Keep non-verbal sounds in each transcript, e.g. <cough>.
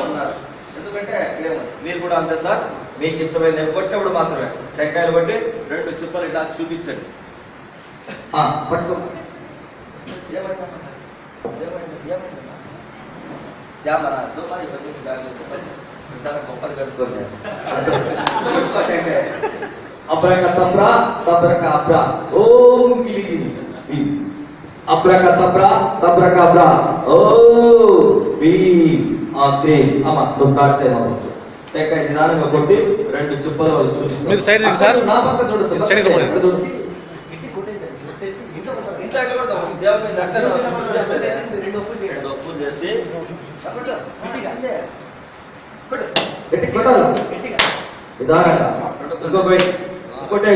ఉన్నారు ఎందుకంటే ఇక్కడే ఉంది. మీరు కూడా అంతే సార్ మీకు ఇష్టమైన నేను కొట్టినప్పుడు మాత్రమే టెంకాయలు కొట్టి రెండు చుప్పలు ఇట్లా చూపించండి ఆ, పట్టుకో ఏమైందమ్మా? ఏమైంది? ఏమైందమ్మా? జామరా, దుమ్మాయి ఇవన్నీ బ్యాగ్లో వేసేసాను. అబ్రక తబ్రా తబ్రక అబ్రా ఓ బి ఆ త్రీ అమ్మ నువ్వు స్టార్ట్ చేయమా ఫస్ట్ టెంకాయ నిదానంగా కొట్టి రెండు చుప్పలు వాళ్ళు చూపిస్తారు. మీరు side రండి సార్. నా పక్క చూడొద్దు. మీరు side కి పోండి. ఇక్కడ చూడు. ఇంట్లో ఎక్కడ కొడతావు? దేవుడి మీద అట్లా ఒప్పులు చేస్తే రెండు ఒప్పులు చేసి కొట్టు. అంతే. కొట్టు. గట్టి కొట్టాలి. నిదానంగా. ఇంకో పోయి. ఇంకోటి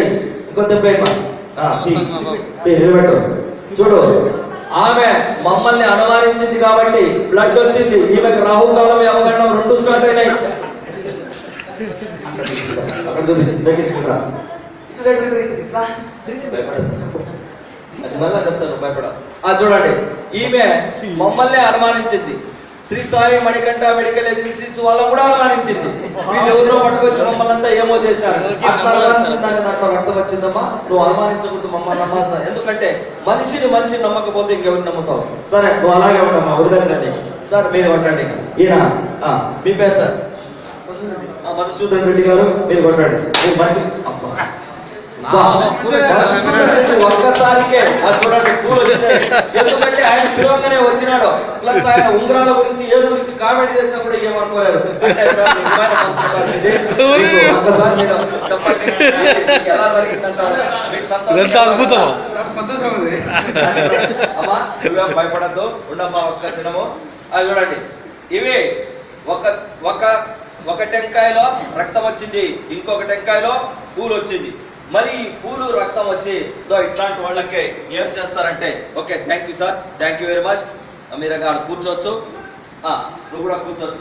ఇంకో దెబ్బ వేయమ్మా. చూడు ఆమె మమ్మల్ని అనుమానించింది కాబట్టి బ్లడ్ వచ్చింది. ఈమెకు రాహుకాలం యమగండం రెండు స్టార్ట్ అయినాయి. అక్కడ చూపించి మళ్ళా చెప్తాను భయపడ. ఆ చూడండి. ఈమె మమ్మల్ని అనుమానించింది. శ్రీ సాయి మణికంఠ మెడికల్ ఏజెన్సీస్ వాళ్ళని కూడా అనుమానించింది. వీళ్ళు ఎవరినో పట్టుకొచ్చి అంతా ఏమో చేసినారు. అట్లా అనుమానించడానికి దాంట్లో రక్తం వచ్చిందమ్మా. నువ్వు అనుమానించకూడదు మమ్మల్ని నమ్మాల్సిన ఎందుకంటే మనిషిని మనిషిని నమ్మకపోతే ఇంకెవరిని నమ్ముతావు? సరే నువ్వు అలాగే ఉండమ్మా వదిలేదండి సార్ మీరు కొట్టండి. ఈయన మీ పేరు సార్? మధుసూదన్ రెడ్డి గారు మీరు కొట్టండి. మీరు మంచి ఒక్కసారికే చూడండి పూలు వచ్చినాయి ఎందుకంటే ఆయన పిలవగానే వచ్చినాడు. ప్లస్ ఆయన ఉంగరాల గురించి ఏడు గురించి కామెంట్ చేసినా కూడా ఏమనుకోలేదు అంటే సార్ నిజమైన మనసు సార్ ఇది. మీకు ఒక్కసారి మీరు చెప్పండి మీకు ఎలా జరిగిందంటారు మీకు సంతోషం ఎంత <laughs> అద్భుతం. భయపడద్దు. ఉండమ్మా ఒక్క సినము అది చూడండి. ఇవి ఒక ఒక ఒక టెంకాయలో రక్తం వచ్చింది. ఇంకొక టెంకాయలో పూలు వచ్చింది. మరి ఈ పూలు రక్తం వచ్చి దో ఇట్లాంటి వాళ్ళకి ఏం చేస్తారంటే. Okay thank you sir. Thank you very much. మీరు అక్కడ కూర్చోవచ్చు. ఆ, నువ్వు కూడా కూర్చోవచ్చు.